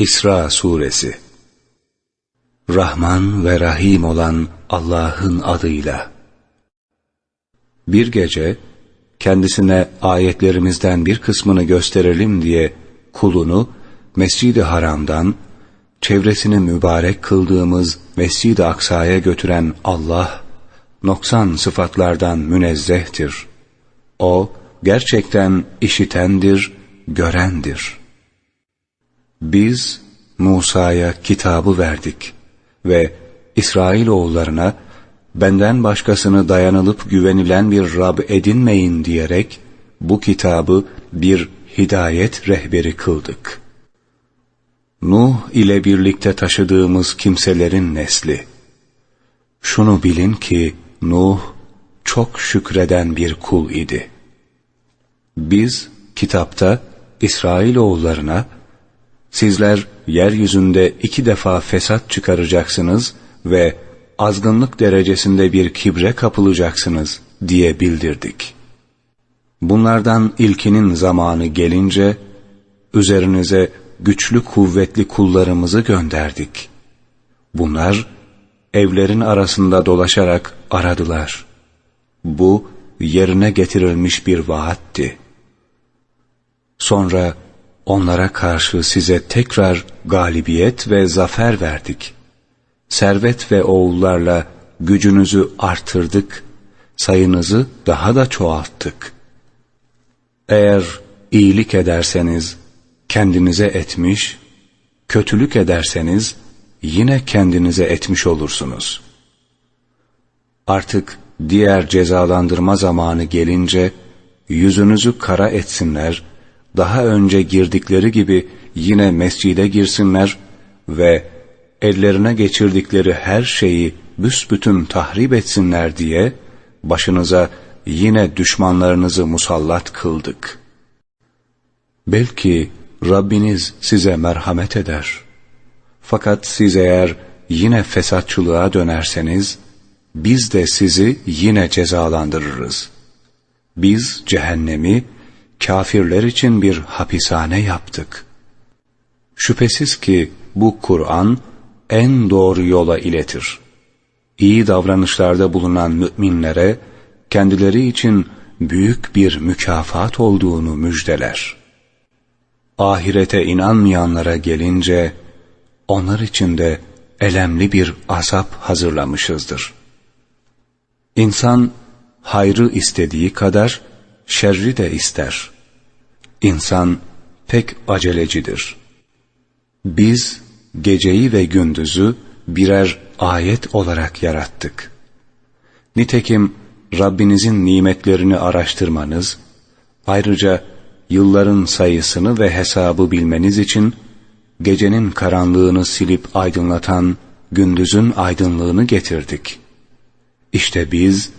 İsra Suresi Rahman ve Rahim olan Allah'ın adıyla Bir gece kendisine ayetlerimizden bir kısmını gösterelim diye kulunu Mescid-i Haram'dan çevresini mübarek kıldığımız Mescid-i Aksa'ya götüren Allah noksan sıfatlardan münezzehtir. O gerçekten işitendir, görendir.'' Biz Musa'ya kitabı verdik ve İsrailoğullarına benden başkasını dayanılıp güvenilen bir Rab edinmeyin diyerek bu kitabı bir hidayet rehberi kıldık. Nuh ile birlikte taşıdığımız kimselerin nesli. Şunu bilin ki Nuh çok şükreden bir kul idi. Biz kitapta İsrailoğullarına Sizler yeryüzünde iki defa fesat çıkaracaksınız ve azgınlık derecesinde bir kibre kapılacaksınız diye bildirdik. Bunlardan ilkinin zamanı gelince üzerinize güçlü kuvvetli kullarımızı gönderdik. Bunlar evlerin arasında dolaşarak aradılar. Bu yerine getirilmiş bir vaatti. Sonra Onlara karşı size tekrar galibiyet ve zafer verdik. Servet ve oğullarla gücünüzü artırdık, sayınızı daha da çoğalttık. Eğer iyilik ederseniz kendinize etmiş, kötülük ederseniz yine kendinize etmiş olursunuz. Artık diğer cezalandırma zamanı gelince yüzünüzü kara etsinler daha önce girdikleri gibi yine mescide girsinler ve ellerine geçirdikleri her şeyi büsbütün tahrip etsinler diye başınıza yine düşmanlarınızı musallat kıldık. Belki Rabbiniz size merhamet eder. Fakat siz eğer yine fesatçılığa dönerseniz, biz de sizi yine cezalandırırız. Biz cehennemi, kafirler için bir hapishane yaptık. Şüphesiz ki bu Kur'an en doğru yola iletir. İyi davranışlarda bulunan müminlere kendileri için büyük bir mükafat olduğunu müjdeler. Ahirete inanmayanlara gelince onlar için de elemli bir azap hazırlamışızdır. İnsan hayrı istediği kadar şerri de ister. İnsan pek acelecidir. Biz geceyi ve gündüzü birer ayet olarak yarattık. Nitekim Rabbinizin nimetlerini araştırmanız, ayrıca yılların sayısını ve hesabı bilmeniz için gecenin karanlığını silip aydınlatan gündüzün aydınlığını getirdik. İşte biz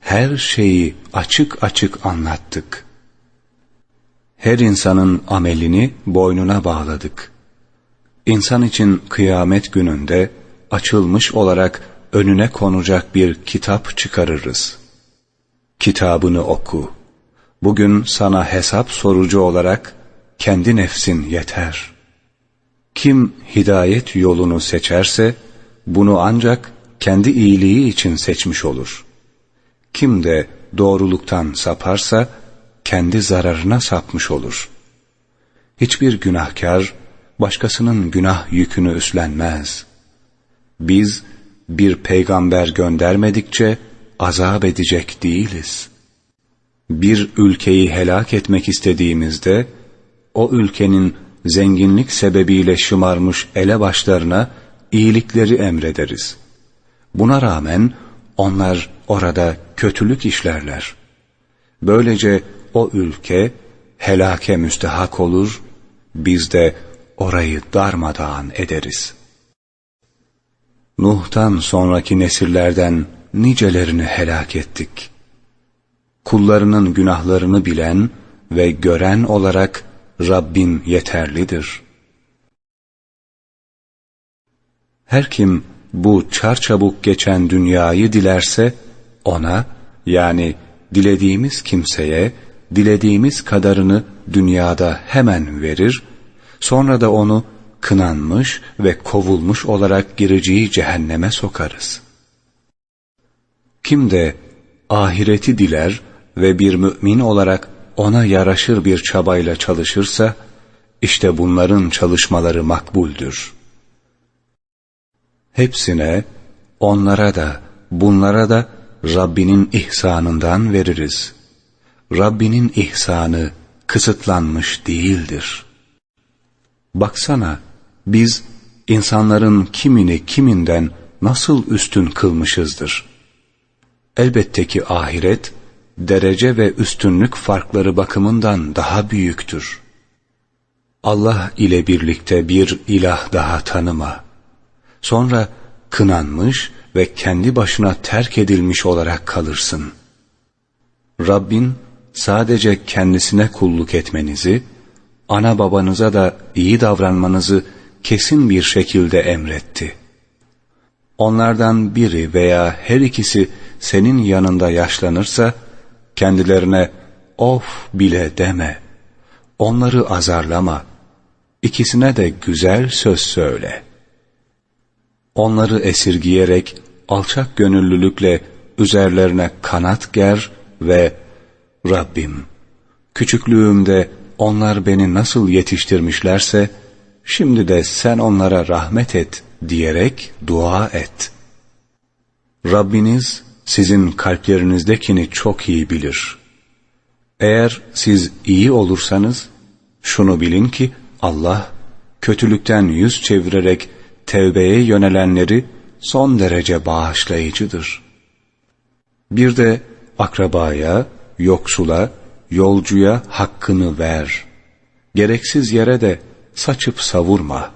her şeyi açık açık anlattık. Her insanın amelini boynuna bağladık. İnsan için kıyamet gününde açılmış olarak önüne konacak bir kitap çıkarırız. Kitabını oku. Bugün sana hesap sorucu olarak kendi nefsin yeter. Kim hidayet yolunu seçerse bunu ancak kendi iyiliği için seçmiş olur.'' Kim de doğruluktan saparsa kendi zararına sapmış olur. Hiçbir günahkar başkasının günah yükünü üstlenmez. Biz bir peygamber göndermedikçe azap edecek değiliz. Bir ülkeyi helak etmek istediğimizde o ülkenin zenginlik sebebiyle şımarmış elebaşlarına iyilikleri emrederiz. Buna rağmen onlar orada kötülük işlerler. Böylece o ülke helake müstehak olur, biz de orayı darmadağın ederiz. Nuh'tan sonraki nesillerden nicelerini helak ettik. Kullarının günahlarını bilen ve gören olarak Rabbin yeterlidir. Her kim bu çarçabuk geçen dünyayı dilerse, ona yani dilediğimiz kimseye dilediğimiz kadarını dünyada hemen verir, sonra da onu kınanmış ve kovulmuş olarak gireceği cehenneme sokarız. Kim de ahireti diler ve bir mümin olarak ona yaraşır bir çabayla çalışırsa, işte bunların çalışmaları makbuldür. Hepsine, onlara da, bunlara da Rabbinin ihsanından veririz. Rabbinin ihsanı kısıtlanmış değildir. Baksana, biz insanların kimini kiminden nasıl üstün kılmışızdır. Elbette ki ahiret, derece ve üstünlük farkları bakımından daha büyüktür. Allah ile birlikte bir ilah daha tanıma. Sonra kınanmış ve kendi başına terk edilmiş olarak kalırsın. Rabbin sadece kendisine kulluk etmenizi, ana babanıza da iyi davranmanızı kesin bir şekilde emretti. Onlardan biri veya her ikisi senin yanında yaşlanırsa, kendilerine of bile deme. Onları azarlama. İkisine de güzel söz söyle. Onları esirgiyerek alçak gönüllülükle üzerlerine kanat ger ve Rabbim küçüklüğümde onlar beni nasıl yetiştirmişlerse şimdi de sen onlara rahmet et diyerek dua et. Rabbiniz sizin kalplerinizdekini çok iyi bilir. Eğer siz iyi olursanız şunu bilin ki Allah kötülükten yüz çevirerek tevbeye yönelenleri son derece bağışlayıcıdır. Bir de akrabaya, yoksula, yolcuya hakkını ver. Gereksiz yere de saçıp savurma.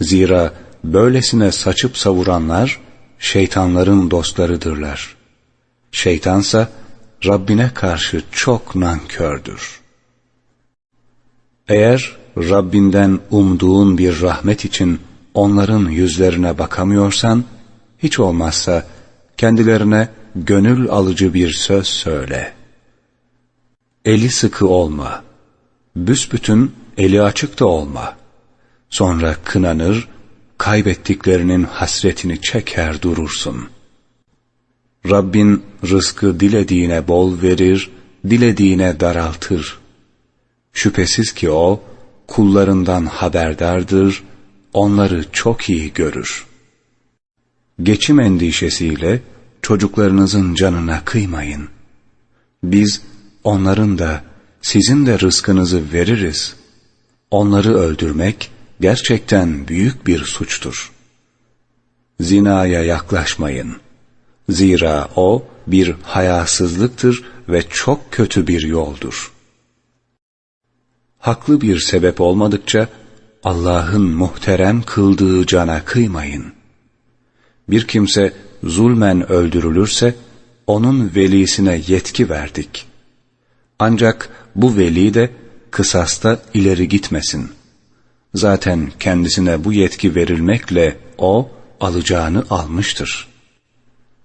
Zira böylesine saçıp savuranlar şeytanların dostlarıdırlar. Şeytansa Rabbine karşı çok nankördür. Eğer Rabbinden umduğun bir rahmet için onların yüzlerine bakamıyorsan, hiç olmazsa kendilerine gönül alıcı bir söz söyle. Eli sıkı olma, büsbütün eli açık da olma. Sonra kınanır, kaybettiklerinin hasretini çeker durursun. Rabbin rızkı dilediğine bol verir, dilediğine daraltır. Şüphesiz ki O, kullarından haberdardır, onları çok iyi görür. Geçim endişesiyle çocuklarınızın canına kıymayın. Biz onların da sizin de rızkınızı veririz. Onları öldürmek gerçekten büyük bir suçtur. Zinaya yaklaşmayın. Zira o bir hayasızlıktır ve çok kötü bir yoldur. Haklı bir sebep olmadıkça Allah'ın muhterem kıldığı cana kıymayın. Bir kimse zulmen öldürülürse onun velisine yetki verdik. Ancak bu veli de kısasta ileri gitmesin. Zaten kendisine bu yetki verilmekle o alacağını almıştır.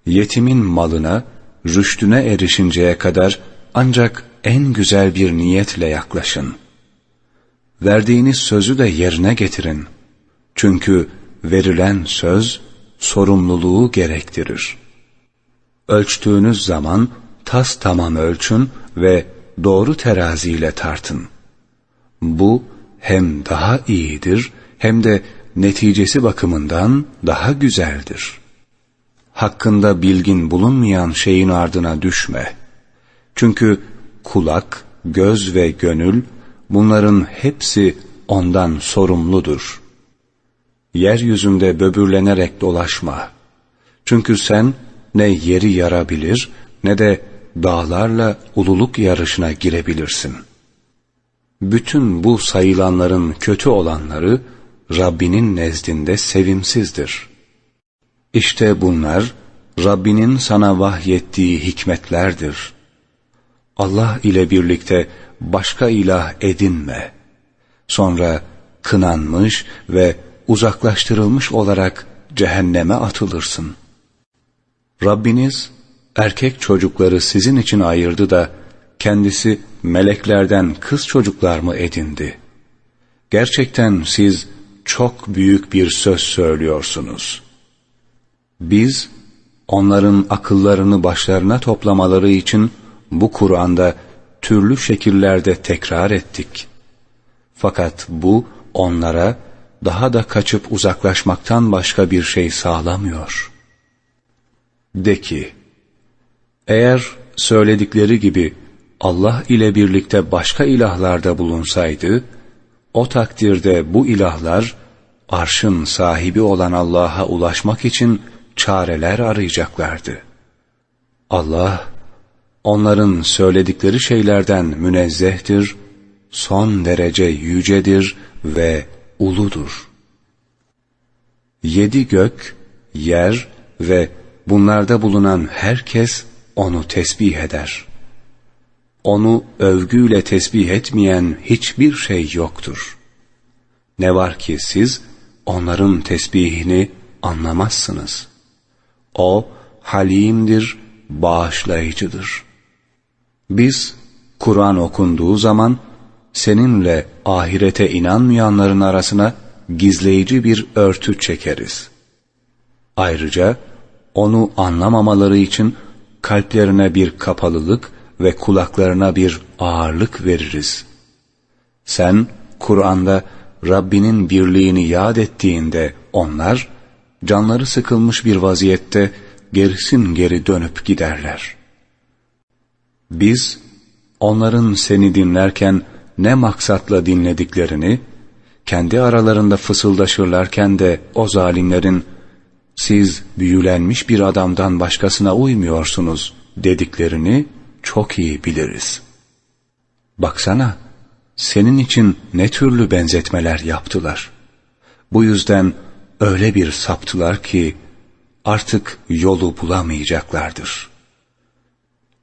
Yetimin malına, rüştüne erişinceye kadar ancak en güzel bir niyetle yaklaşın. Verdiğiniz sözü de yerine getirin. Çünkü verilen söz sorumluluğu gerektirir. Ölçtüğünüz zaman tas tamam ölçün ve doğru teraziyle tartın. Bu hem daha iyidir hem de neticesi bakımından daha güzeldir. Hakkında bilgin bulunmayan şeyin ardına düşme. Çünkü kulak, göz ve gönül bunların hepsi ondan sorumludur. Yeryüzünde böbürlenerek dolaşma. Çünkü sen ne yeri yarabilir ne de dağlarla ululuk yarışına girebilirsin. Bütün bu sayılanların kötü olanları Rabbinin nezdinde sevimsizdir. İşte bunlar Rabbinin sana vahyettiği hikmetlerdir. Allah ile birlikte başka ilah edinme. Sonra kınanmış ve uzaklaştırılmış olarak cehenneme atılırsın. Rabbiniz erkek çocukları sizin için ayırdı da kendisi meleklerden kız çocuklar mı edindi? Gerçekten siz çok büyük bir söz söylüyorsunuz. Biz onların akıllarını başlarına toplamaları için bu Kur'an'da türlü şekillerde tekrar ettik. Fakat bu onlara daha da kaçıp uzaklaşmaktan başka bir şey sağlamıyor. De ki, eğer söyledikleri gibi Allah ile birlikte başka ilahlarda bulunsaydı, o takdirde bu ilahlar arşın sahibi olan Allah'a ulaşmak için çareler arayacaklardı. Allah onların söyledikleri şeylerden münezzehtir, son derece yücedir ve uludur. Yedi gök, yer ve bunlarda bulunan herkes onu tesbih eder. Onu övgüyle tesbih etmeyen hiçbir şey yoktur. Ne var ki siz onların tesbihini anlamazsınız. O halimdir, bağışlayıcıdır. Biz Kur'an okunduğu zaman seninle ahirete inanmayanların arasına gizleyici bir örtü çekeriz. Ayrıca onu anlamamaları için kalplerine bir kapalılık ve kulaklarına bir ağırlık veririz. Sen Kur'an'da Rabbinin birliğini yad ettiğinde onlar canları sıkılmış bir vaziyette gerisin geri dönüp giderler. Biz onların seni dinlerken ne maksatla dinlediklerini, kendi aralarında fısıldaşırlarken de o zalimlerin siz büyülenmiş bir adamdan başkasına uymuyorsunuz dediklerini çok iyi biliriz. Baksana, senin için ne türlü benzetmeler yaptılar. Bu yüzden öyle bir saptılar ki artık yolu bulamayacaklardır.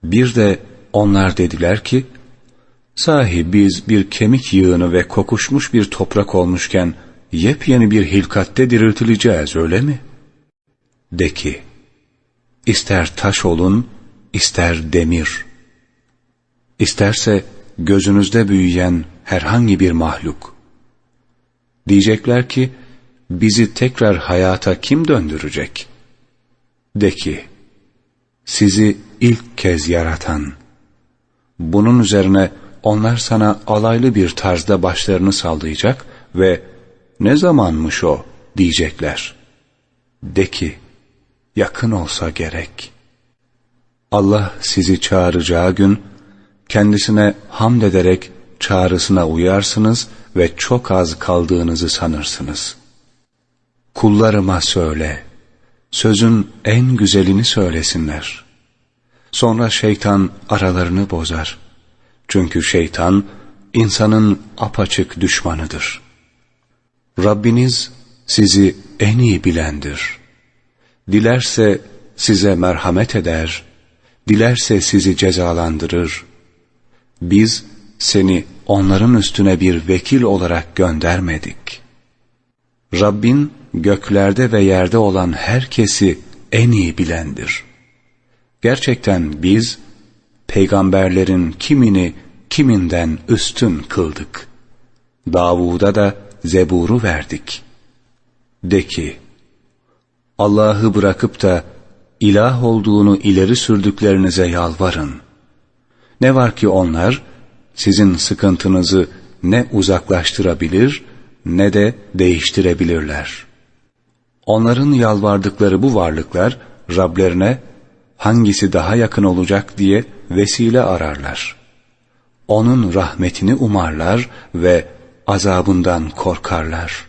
Bir de onlar dediler ki, sahi biz bir kemik yığını ve kokuşmuş bir toprak olmuşken yepyeni bir hilkatte diriltileceğiz öyle mi? De ki, ister taş olun, ister demir. İsterse gözünüzde büyüyen herhangi bir mahluk. Diyecekler ki, bizi tekrar hayata kim döndürecek? De ki, sizi ilk kez yaratan. Bunun üzerine onlar sana alaylı bir tarzda başlarını sallayacak ve ne zamanmış o diyecekler. De ki, yakın olsa gerek. Allah sizi çağıracağı gün, kendisine hamd ederek çağrısına uyarsınız ve çok az kaldığınızı sanırsınız. Kullarıma söyle, sözün en güzelini söylesinler. Sonra şeytan aralarını bozar. Çünkü şeytan insanın apaçık düşmanıdır. Rabbiniz sizi en iyi bilendir. Dilerse size merhamet eder, dilerse sizi cezalandırır. Biz seni onların üstüne bir vekil olarak göndermedik. Rabbin göklerde ve yerde olan herkesi en iyi bilendir. Gerçekten biz peygamberlerin kimini kiminden üstün kıldık. Davud'a da Zebur'u verdik. De ki, Allah'ı bırakıp da ilah olduğunu ileri sürdüklerinize yalvarın. Ne var ki onlar sizin sıkıntınızı ne uzaklaştırabilir ne de değiştirebilirler. Onların yalvardıkları bu varlıklar Rablerine hangisi daha yakın olacak diye vesile ararlar. Onun rahmetini umarlar ve azabından korkarlar.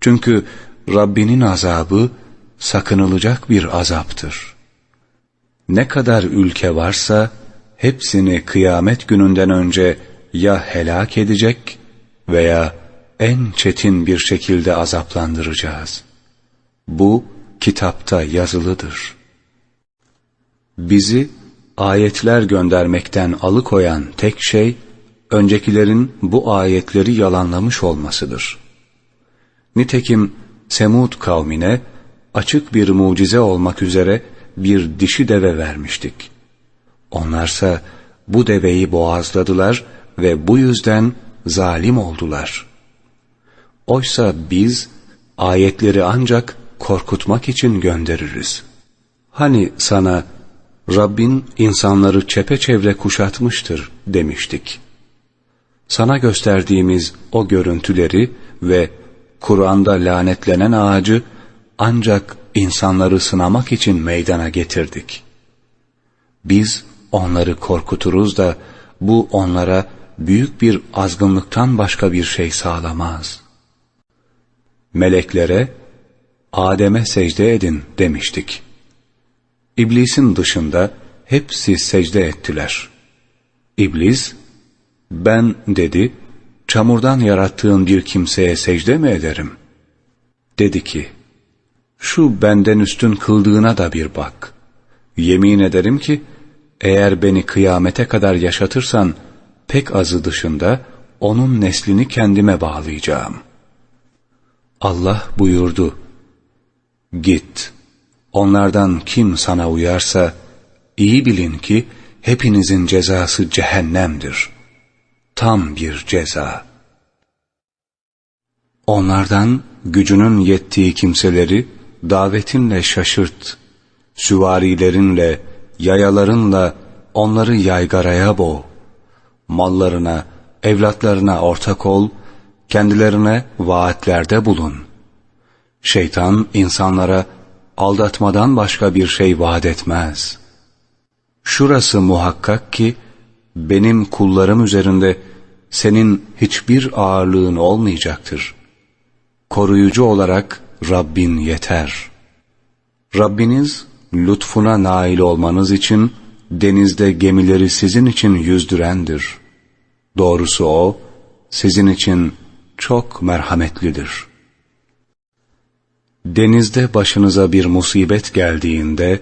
Çünkü Rabbinin azabı sakınılacak bir azaptır. Ne kadar ülke varsa hepsini kıyamet gününden önce ya helak edecek veya en çetin bir şekilde azaplandıracağız. Bu kitapta yazılıdır. Bizi ayetler göndermekten alıkoyan tek şey, öncekilerin bu ayetleri yalanlamış olmasıdır. Nitekim Semud kavmine açık bir mucize olmak üzere bir dişi deve vermiştik. Onlarsa bu deveyi boğazladılar ve bu yüzden zalim oldular. Oysa biz ayetleri ancak korkutmak için göndeririz. Hani sana Rabbin insanları çepeçevre kuşatmıştır demiştik. Sana gösterdiğimiz o görüntüleri ve Kur'an'da lanetlenen ağacı ancak insanları sınamak için meydana getirdik. Biz onları korkuturuz da bu onlara büyük bir azgınlıktan başka bir şey sağlamaz. Meleklere Adem'e secde edin demiştik. İblisin dışında hepsi secde ettiler. İblis, ben dedi, çamurdan yarattığın bir kimseye secde mi ederim? Dedi ki, şu benden üstün kıldığına da bir bak. Yemin ederim ki, eğer beni kıyamete kadar yaşatırsan, pek azı dışında onun neslini kendime bağlayacağım. Allah buyurdu, Git, onlardan kim sana uyarsa, iyi bilin ki hepinizin cezası cehennemdir. Tam bir ceza. Onlardan gücünün yettiği kimseleri davetinle şaşırt, süvarilerinle, yayalarınla onları yaygaraya boğ, mallarına, evlatlarına ortak ol, kendilerine vaatlerde bulun. Şeytan insanlara aldatmadan başka bir şey vaat etmez. Şurası muhakkak ki, benim kullarım üzerinde senin hiçbir ağırlığın olmayacaktır. Koruyucu olarak Rabbin yeter. Rabbiniz lütfuna nail olmanız için denizde gemileri sizin için yüzdürendir. Doğrusu O, sizin için çok merhametlidir. Denizde başınıza bir musibet geldiğinde,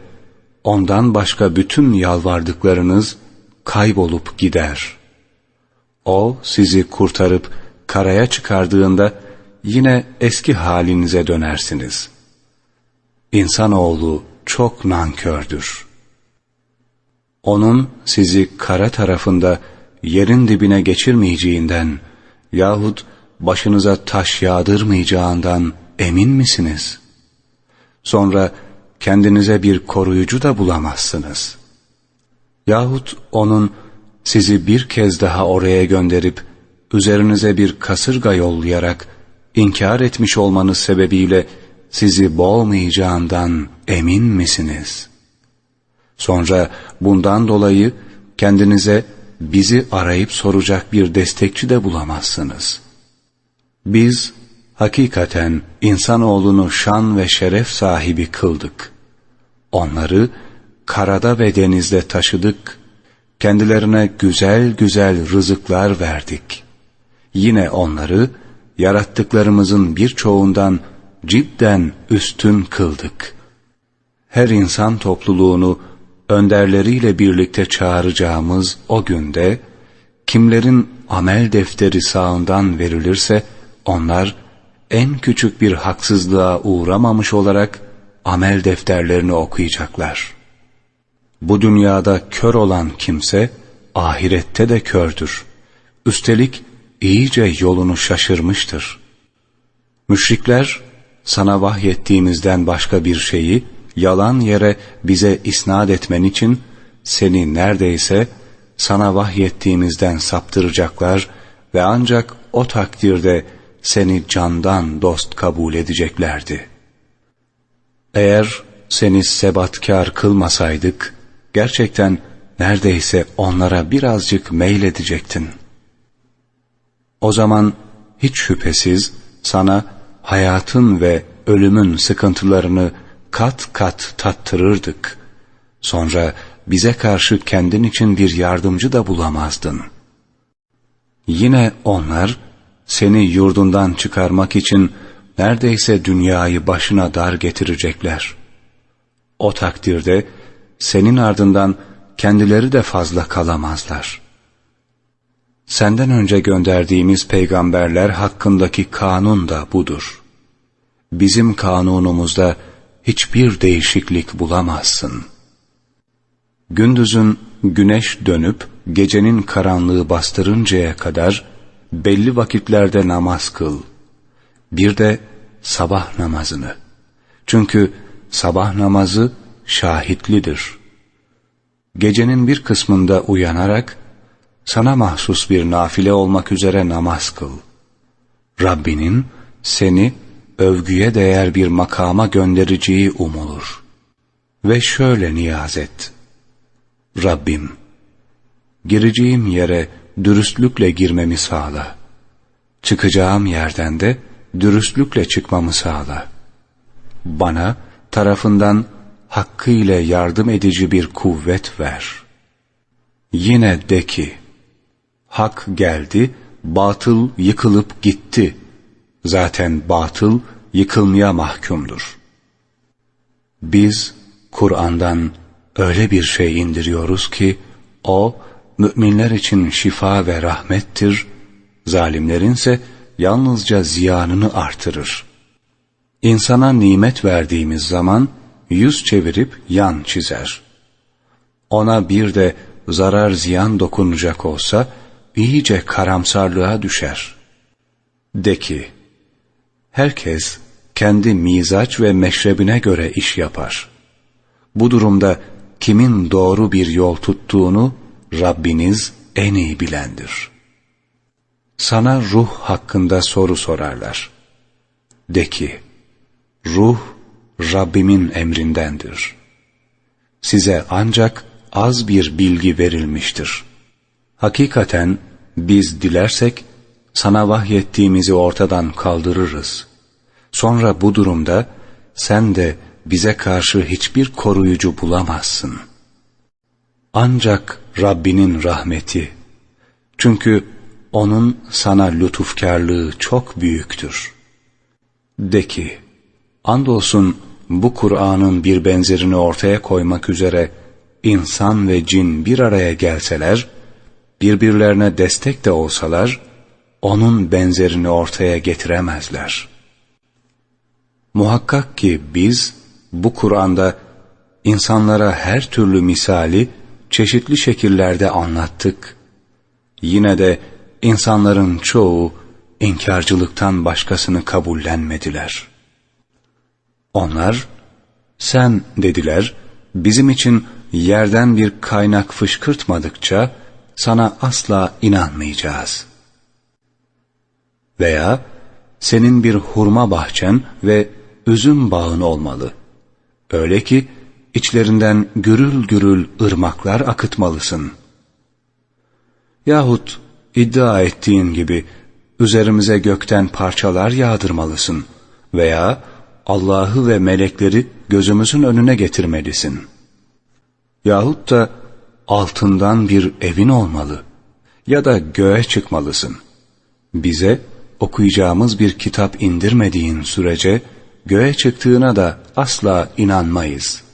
ondan başka bütün yalvardıklarınız kaybolup gider. O sizi kurtarıp karaya çıkardığında yine eski halinize dönersiniz. İnsanoğlu çok nankördür. Onun sizi kara tarafında yerin dibine geçirmeyeceğinden yahut başınıza taş yağdırmayacağından emin misiniz? Sonra kendinize bir koruyucu da bulamazsınız. Yahut onun sizi bir kez daha oraya gönderip üzerinize bir kasırga yollayarak inkar etmiş olmanız sebebiyle sizi boğmayacağından emin misiniz? Sonra bundan dolayı kendinize bizi arayıp soracak bir destekçi de bulamazsınız. Biz hakikaten insanoğlunu şan ve şeref sahibi kıldık. Onları karada ve denizde taşıdık. Kendilerine güzel güzel rızıklar verdik. Yine onları yarattıklarımızın birçoğundan cidden üstün kıldık. Her insan topluluğunu önderleriyle birlikte çağıracağımız o günde, kimlerin amel defteri sağından verilirse, onlar en küçük bir haksızlığa uğramamış olarak amel defterlerini okuyacaklar. Bu dünyada kör olan kimse, ahirette de kördür. Üstelik iyice yolunu şaşırmıştır. Müşrikler, sana vahyettiğimizden başka bir şeyi, yalan yere bize isnat etmen için seni neredeyse sana vahyettiğimizden saptıracaklar ve ancak o takdirde seni candan dost kabul edeceklerdi. Eğer seni sebatkar kılmasaydık, gerçekten neredeyse onlara birazcık meyledecektin. O zaman hiç şüphesiz sana hayatın ve ölümün sıkıntılarını kat kat tattırırdık. Sonra bize karşı kendin için bir yardımcı da bulamazdın. Yine onlar seni yurdundan çıkarmak için neredeyse dünyayı başına dar getirecekler. O takdirde senin ardından kendileri de fazla kalamazlar. Senden önce gönderdiğimiz peygamberler hakkındaki kanun da budur. Bizim kanunumuzda hiçbir değişiklik bulamazsın. Gündüzün güneş dönüp gecenin karanlığı bastırıncaya kadar belli vakitlerde namaz kıl. Bir de sabah namazını. Çünkü sabah namazı şahitlidir. Gecenin bir kısmında uyanarak sana mahsus bir nafile olmak üzere namaz kıl. Rabbinin seni övgüye değer bir makama göndereceği umulur. Ve şöyle niyaz et. Rabbim, gireceğim yere dürüstlükle girmemi sağla. Çıkacağım yerden de dürüstlükle çıkmamı sağla. Bana tarafından hakkıyla yardım edici bir kuvvet ver. Yine de ki, hak geldi, batıl yıkılıp gitti. Zaten batıl yıkılmaya mahkumdur. Biz Kur'an'dan öyle bir şey indiriyoruz ki, o müminler için şifa ve rahmettir, zalimlerinse yalnızca ziyanını artırır. İnsana nimet verdiğimiz zaman yüz çevirip yan çizer. Ona bir de zarar ziyan dokunacak olsa iyice karamsarlığa düşer. De ki, herkes kendi mizaç ve meşrebine göre iş yapar. Bu durumda kimin doğru bir yol tuttuğunu Rabbiniz en iyi bilendir. Sana ruh hakkında soru sorarlar. De ki, ruh Rabbimin emrindendir. Size ancak az bir bilgi verilmiştir. Hakikaten biz dilersek sana vahyettiğimizi ortadan kaldırırız. Sonra bu durumda sen de bize karşı hiçbir koruyucu bulamazsın. Ancak Rabbinin rahmeti. Çünkü O'nun sana lütufkarlığı çok büyüktür. De ki, andolsun bu Kur'an'ın bir benzerini ortaya koymak üzere insan ve cin bir araya gelseler, birbirlerine destek de olsalar, onun benzerini ortaya getiremezler. Muhakkak ki biz bu Kur'an'da insanlara her türlü misali çeşitli şekillerde anlattık. Yine de insanların çoğu inkarcılıktan başkasını kabullenmediler. Onlar, sen dediler, bizim için yerden bir kaynak fışkırtmadıkça sana asla inanmayacağız. Veya senin bir hurma bahçen ve üzüm bağın olmalı. Öyle ki içlerinden gürül gürül ırmaklar akıtmalısın. Yahut iddia ettiğin gibi üzerimize gökten parçalar yağdırmalısın veya Allah'ı ve melekleri gözümüzün önüne getirmelisin. Yahut da altından bir evin olmalı ya da göğe çıkmalısın. Bize okuyacağımız bir kitap indirmediğin sürece göğe çıktığına da asla inanmayız.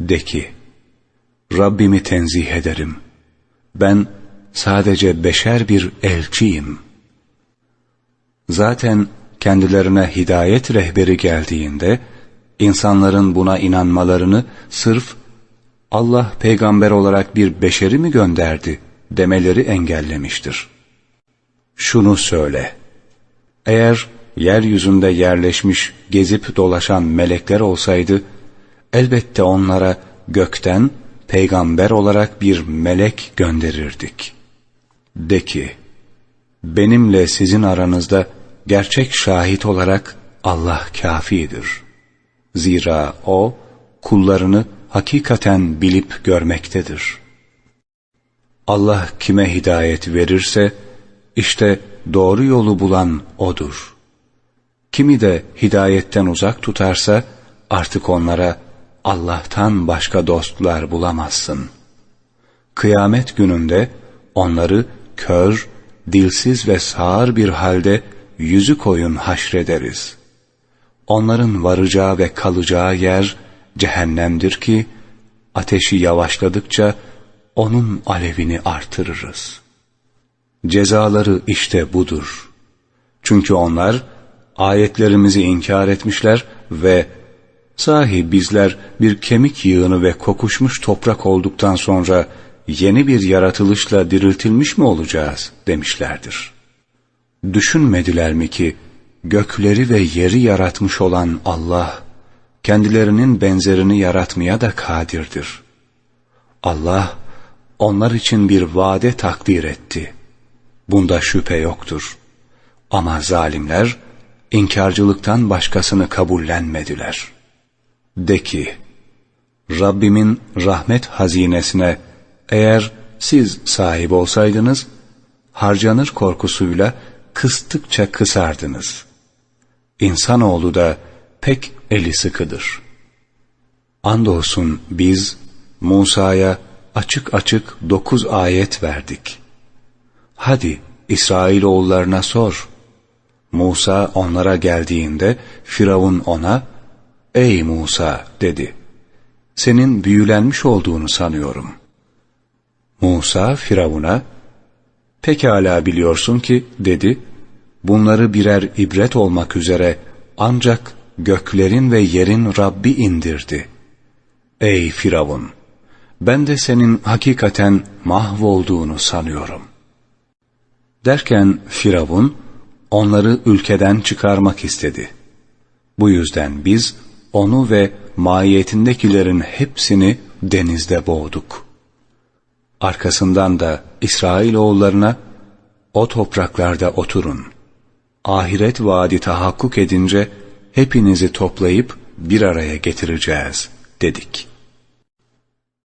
De ki, Rabbimi tenzih ederim. Ben sadece beşer bir elçiyim. Zaten kendilerine hidayet rehberi geldiğinde, insanların buna inanmalarını sırf Allah peygamber olarak bir beşeri mi gönderdi demeleri engellemiştir. Şunu söyle, eğer yeryüzünde yerleşmiş, gezip dolaşan melekler olsaydı, elbette onlara gökten peygamber olarak bir melek gönderirdik. De ki, benimle sizin aranızda gerçek şahit olarak Allah kafidir. Zira O, kullarını hakikaten bilip görmektedir. Allah kime hidayet verirse, işte doğru yolu bulan O'dur. Kimi de hidayetten uzak tutarsa, artık onlara Allah'tan başka dostlar bulamazsın. Kıyamet gününde onları kör, dilsiz ve sağır bir halde yüzü koyun haşrederiz. Onların varacağı ve kalacağı yer cehennemdir ki, ateşi yavaşladıkça onun alevini artırırız. Cezaları işte budur. Çünkü onlar ayetlerimizi inkar etmişler ve sahi bizler bir kemik yığını ve kokuşmuş toprak olduktan sonra yeni bir yaratılışla diriltilmiş mi olacağız demişlerdir. Düşünmediler mi ki gökleri ve yeri yaratmış olan Allah, kendilerinin benzerini yaratmaya da kadirdir. Allah, onlar için bir vade takdir etti. Bunda şüphe yoktur. Ama zalimler, inkarcılıktan başkasını kabullenmediler. De ki, Rabbimin rahmet hazinesine eğer siz sahip olsaydınız, harcanır korkusuyla kıstıkça kısardınız. İnsanoğlu da pek eli sıkıdır. Andolsun biz Musa'ya açık açık dokuz ayet verdik. Hadi İsrailoğullarına sor. Musa onlara geldiğinde Firavun ona, Ey Musa dedi. Senin büyülenmiş olduğunu sanıyorum. Musa Firavun'a, Pekala biliyorsun ki dedi, bunları birer ibret olmak üzere ancak göklerin ve yerin Rabbi indirdi. Ey Firavun! Ben de senin hakikaten mahvolduğunu sanıyorum. Derken Firavun onları ülkeden çıkarmak istedi. Bu yüzden biz onu ve mahiyetindekilerin hepsini denizde boğduk. Arkasından da İsrailoğullarına o topraklarda oturun. Ahiret vaadi tahakkuk edince hepinizi toplayıp bir araya getireceğiz dedik.